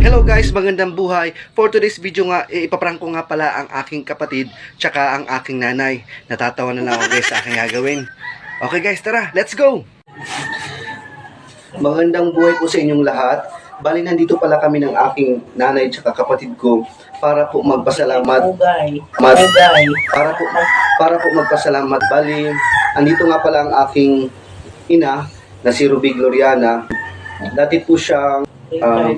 Hello guys, magandang buhay. For today's video nga, eh, ipaprank ko nga pala ang aking kapatid tsaka ang aking nanay. Natatawa na lang ako guys sa aking gagawin. Okay guys, tara, let's go! Magandang buhay po sa inyong lahat. Bali, nandito pala kami ng aking nanay tsaka kapatid ko para po magpasalamat Ugay. Mat- Ugay. para po para po magpasalamat. Bali, andito nga pala ang aking ina na si Ruby Gloriana. Dati po siyang um,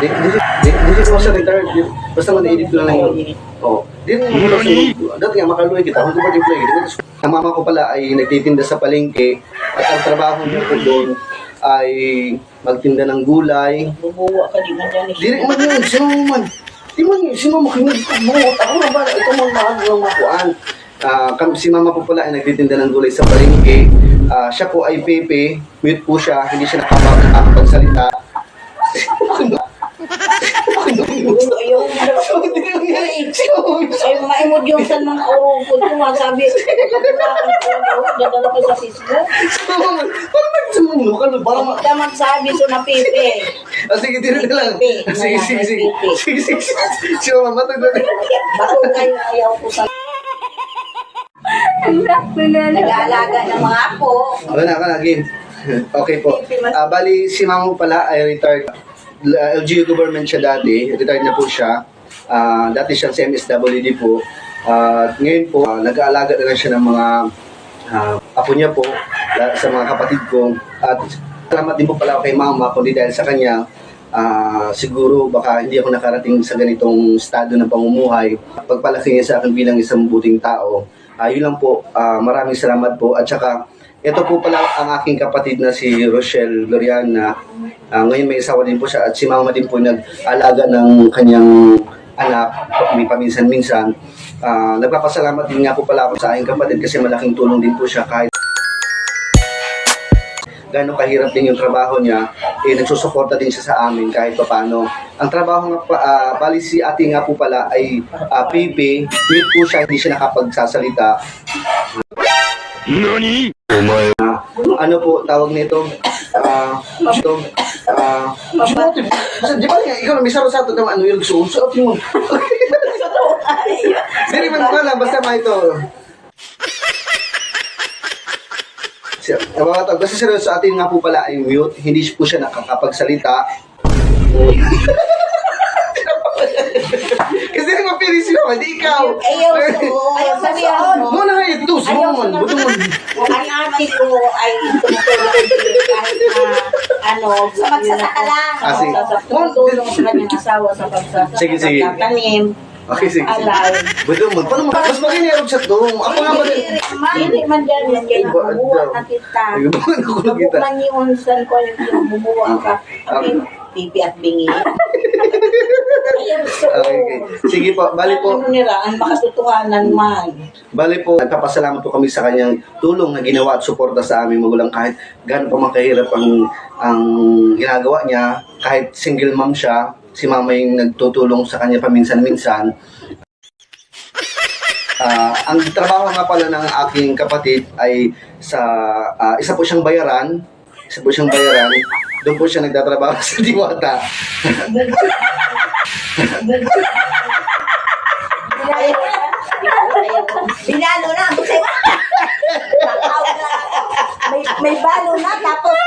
di, di, di, di, di retired. Basta mag-edit ko lang yun. Oh, di rin mo sa Dati nga makaluwi kita. Kung ko pa di Ang mama ko pala ay nagtitinda sa palengke at ang trabaho niya po doon ay magtinda ng gulay, Bubuwa ka di man dyan. Dili man yun, sino mo man. Di man, sino mo kinig mo. Ako na ba, ito man mahal ng makuan. Ah, kam- si mama po pala ay nagtitinda ng gulay sa palengke. Ah, siya po ay pepe, mute po siya, hindi siya nakapag- nakakapagsalita. Ayaw Ay, mga imod yung sa ng urupod ko. mga Sabi, dadala ko sa sismo. Parang nagsamuno ka, parang Ka magsabi so na pipi. Ah, sige, tira na lang. Pepe. Sige, sige, sige. Sige, sige, sige. Si mama, matag na. Bako kayo ayaw ko sa nag-aalaga ng mga apo. Wala na ka na, game. Okay po. Ah, bali, si mama po pala ay retired. L- LGU government siya dati. Retired na po siya. Ah, dati siyang sa MSWD po. At ngayon po, ah, nag-aalaga na lang siya ng mga ah, apo niya po la- sa mga kapatid ko. At salamat din po pala kay mama kundi dahil sa kanya, ah, siguro baka hindi ako nakarating sa ganitong estado ng pamumuhay. Pagpalaki niya sa akin bilang isang buting tao. Yun lang po, Ah, maraming salamat po. At saka, ito po pala ang aking kapatid na si Rochelle Gloriana. Ah, ngayon may asawa din po siya at si mama din po nag-alaga ng kanyang anak may paminsan-minsan. Ah, nagpapasalamat din nga po pala ako sa aking kapatid kasi malaking tulong din po siya kahit gano'ng kahirap din yung trabaho niya, eh, nagsusuporta din siya sa amin kahit pa paano. Ang trabaho nga pa, ah, bali si ate nga po pala ay uh, PP, mute po siya, hindi siya nakapagsasalita. NANI? Ah, ano po tawag nito? Ah, ito, ah, di ba nga, ikaw na may sato-sato naman, ano yung gusto mo? Suot mo. Hindi man ko lang, basta ma ito. Eh, mga tao, basta seryoso sa atin nga po pala ay mute, hindi po siya nakakapagsalita. Kasi nang mapili sila, hindi ikaw. Ayaw ko. Ayaw sabihan mo. Mo na nga ito, sino Ayaw buto mo. Ang ate ko ay tumutulong kahit na ano, sa magsasaka lang. Ah, sige. Tumutulong sa kanyang asawa sa pagsasaka. Sige, sige. Tanim, Okay, sige. sige. alay. Buto mo, paano mo, mas makinirog sa to. Ako nga ba. Hindi man dyan nabubuha daw. na kita. Ay, buwan ako na kita. Nabubuhan yun sa ko yung nabubuha ka. Okay, pipi at bingi. Okay, okay. Sige po, bali po. Ano nila, ang makatotohanan man. Bali po, nagpapasalamat po kami sa kanyang tulong na ginawa at suporta sa aming magulang kahit gaano pa man kahirap ang, ang ginagawa niya. Kahit single mom siya, si mama yung nagtutulong sa kanya paminsan-minsan. Ah, ang trabaho nga pala ng aking kapatid ay sa ah, isa po siyang bayaran, isa po siyang bayaran. Doon po siya nagtatrabaho sa Diwata. Binalo na. May, may balo na. Tapos,